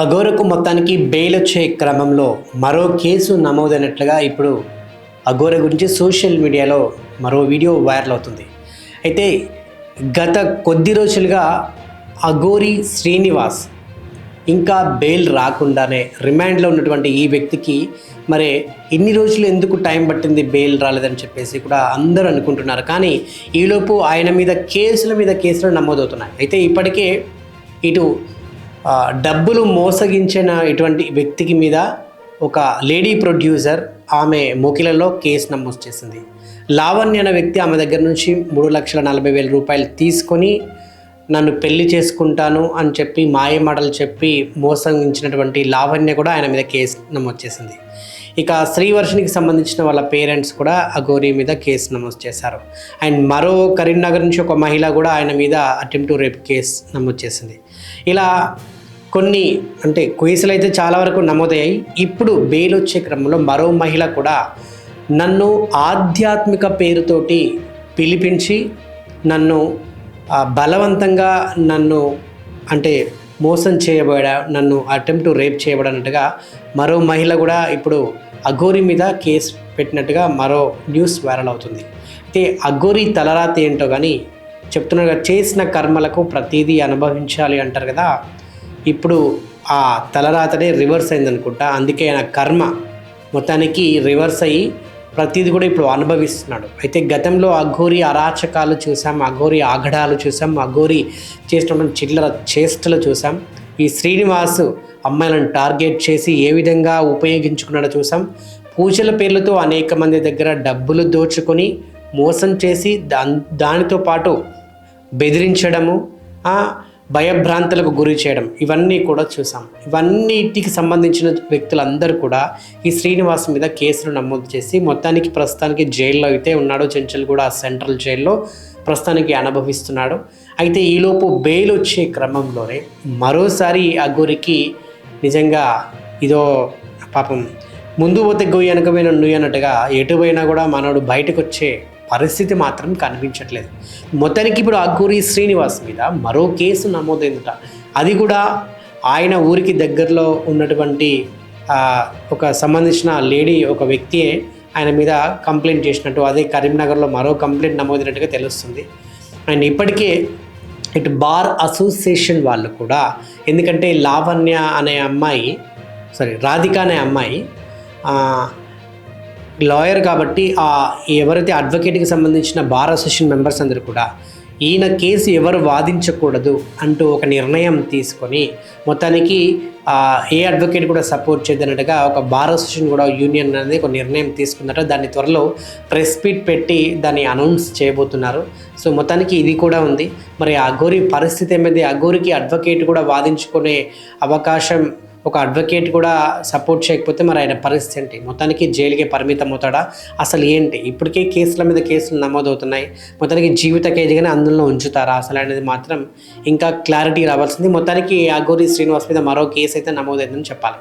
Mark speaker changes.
Speaker 1: అఘోరకు మొత్తానికి బెయిల్ వచ్చే క్రమంలో మరో కేసు నమోదైనట్లుగా ఇప్పుడు అఘోర గురించి సోషల్ మీడియాలో మరో వీడియో వైరల్ అవుతుంది. అయితే గత కొద్ది రోజులుగా అఘోరి శ్రీనివాస్ ఇంకా బెయిల్ రాకుండానే రిమాండ్లో ఉన్నటువంటి ఈ వ్యక్తికి మరి ఇన్ని రోజులు ఎందుకు టైం పట్టింది బెయిల్ రాలేదని చెప్పేసి కూడా అందరూ అనుకుంటున్నారు. కానీ ఈలోపు ఆయన మీద కేసుల మీద కేసులు నమోదవుతున్నాయి. అయితే ఇప్పటికే ఇటు డబ్బులు మోసగించిన ఇటువంటి వ్యక్తికి మీద ఒక లేడీ ప్రొడ్యూసర్ ఆమె మోకిలలో కేసు నమోదు చేసింది. లావణ్య అనే వ్యక్తి ఆమె దగ్గర నుంచి మూడు లక్షల నలభై వేల రూపాయలు తీసుకొని నన్ను పెళ్ళి చేసుకుంటాను అని చెప్పి మాయ మాటలు చెప్పి మోసగించినటువంటి లావణ్య కూడా ఆయన మీద కేసు నమోదు చేసింది. ఇక శ్రీవర్షినికి సంబంధించిన వాళ్ళ పేరెంట్స్ కూడా అఘోరి మీద కేసు నమోదు చేశారు. అండ్ మరో కరీంనగర్ నుంచి ఒక మహిళ కూడా ఆయన మీద అటెంప్ట్ రేప్ కేసు నమోదు చేసింది. ఇలా కొన్ని అంటే కేసులు అయితే చాలా వరకు నమోదయ్యాయి. ఇప్పుడు బెయిల్ వచ్చే క్రమంలో మరో మహిళ కూడా నన్ను ఆధ్యాత్మిక పేరుతోటి పిలిపించి నన్ను బలవంతంగా నన్ను అంటే మోసం చేయబడ నన్ను అటెంప్ట్ రేప్ చేయబడినట్టుగా మరో మహిళ కూడా ఇప్పుడు అఘోరి మీద కేసు పెట్టినట్టుగా మరో న్యూస్ వైరల్ అవుతుంది. అయితే అఘోరి తలరాతి ఏంటో కానీ చెప్తున్నారు చేసిన కర్మలకు ప్రతిదీ అనుభవించాలి అంటారు కదా ఇప్పుడు ఆ తలరాతనే రివర్స్ అయింది అనుకుంటా అందుకే ఆయన కర్మ మొత్తానికి రివర్స్ అయ్యి ప్రతిదీ కూడా ఇప్పుడు అనుభవిస్తున్నాడు. అయితే గతంలో అఘోరి అరాచకాలు చూసాం అఘోరి ఆగడాలు చూసాం అఘోరి చేసినటువంటి చిల్లర చేష్టలు చూసాం. ఈ శ్రీనివాసు అమ్మాయిలను టార్గెట్ చేసి ఏ విధంగా ఉపయోగించుకున్నాడో చూసాం. పూజల పేర్లతో అనేక మంది దగ్గర డబ్బులు దోచుకొని మోసం చేసి దాన్ దానితో పాటు బెదిరించడము భయభ్రాంతులకు గురి చేయడం. ఇవన్నీ కూడా చూసాం. ఇవన్నిటికి సంబంధించిన వ్యక్తులందరూ కూడా ఈ శ్రీనివాస్ మీద కేసులు నమోదు చేసి మొత్తానికి ప్రస్తుతానికి జైల్లో అయితే ఉన్నాడు చెంచల్గూడ సెంట్రల్ జైల్లో. ప్రస్తుతానికి అనుభవిస్తున్నాడు. అయితే ఈలోపు బెయిల్ వచ్చే క్రమంలోనే మరోసారి ఆ గురికి నిజంగా ఇదో పాపం ముందు పోతే గొయ్యి వెనకమైన నుయ్యి అన్నట్టుగా ఎటు పోయినా కూడా మనోడు బయటకు వచ్చే పరిస్థితి మాత్రం కనిపించట్లేదు. మొత్తానికి ఇప్పుడు అగ్గూరి శ్రీనివాస్ మీద మరో కేసు నమోదైందట. అది కూడా ఆయన ఊరికి దగ్గరలో ఉన్నటువంటి ఒక సంబంధించిన లేడీ ఒక వ్యక్తియే ఆయన మీద కంప్లైంట్ చేసినట్టు అదే కరీంనగర్లో మరో కంప్లైంట్ నమోదైనట్టుగా తెలుస్తుంది. అండ్ ఇప్పటికే ఇటు బార్ అసోసియేషన్ వాళ్ళు కూడా ఎందుకంటే లావణ్య అనే అమ్మాయి సారీ రాధిక అనే అమ్మాయి లాయర్ కాబట్టి ఆ ఎవరైతే అడ్వకేట్కి సంబంధించిన బార్ అసోసియేషన్ మెంబర్స్ అందరూ కూడా ఈయన కేసు ఎవరు వాదించకూడదు అంటూ ఒక నిర్ణయం తీసుకొని మొత్తానికి ఏ అడ్వకేట్ కూడా సపోర్ట్ చేయదన్నట్టుగా ఒక బార్ అసోసియేషన్ కూడా యూనియన్ అనేది ఒక నిర్ణయం తీసుకున్నట్టు దాన్ని త్వరలో ప్రెస్ మీట్ పెట్టి దాన్ని అనౌన్స్ చేయబోతున్నారు. సో మొత్తానికి ఇది కూడా ఉంది. మరి అఘోరి పరిస్థితి ఏమైంది అఘోరికి అడ్వకేట్ కూడా వాదించుకునే అవకాశం ఒక అడ్వకేట్ కూడా సపోర్ట్ చేయకపోతే మరి ఆయన పరిస్థితి ఏంటి? మొత్తానికి జైలుకే పరిమితం అవుతాడా? అసలు ఏంటి? ఇప్పటికే కేసుల మీద కేసులు నమోదవుతున్నాయి. మొత్తానికి జీవిత ఖైదీగానే అందులో ఉంచుతారా? అసలు అనేది మాత్రం ఇంకా క్లారిటీ రావాల్సింది. మొత్తానికి అగోరి శ్రీనివాస్ మీద మరో కేసు అయితే నమోదైందని చెప్పాలి.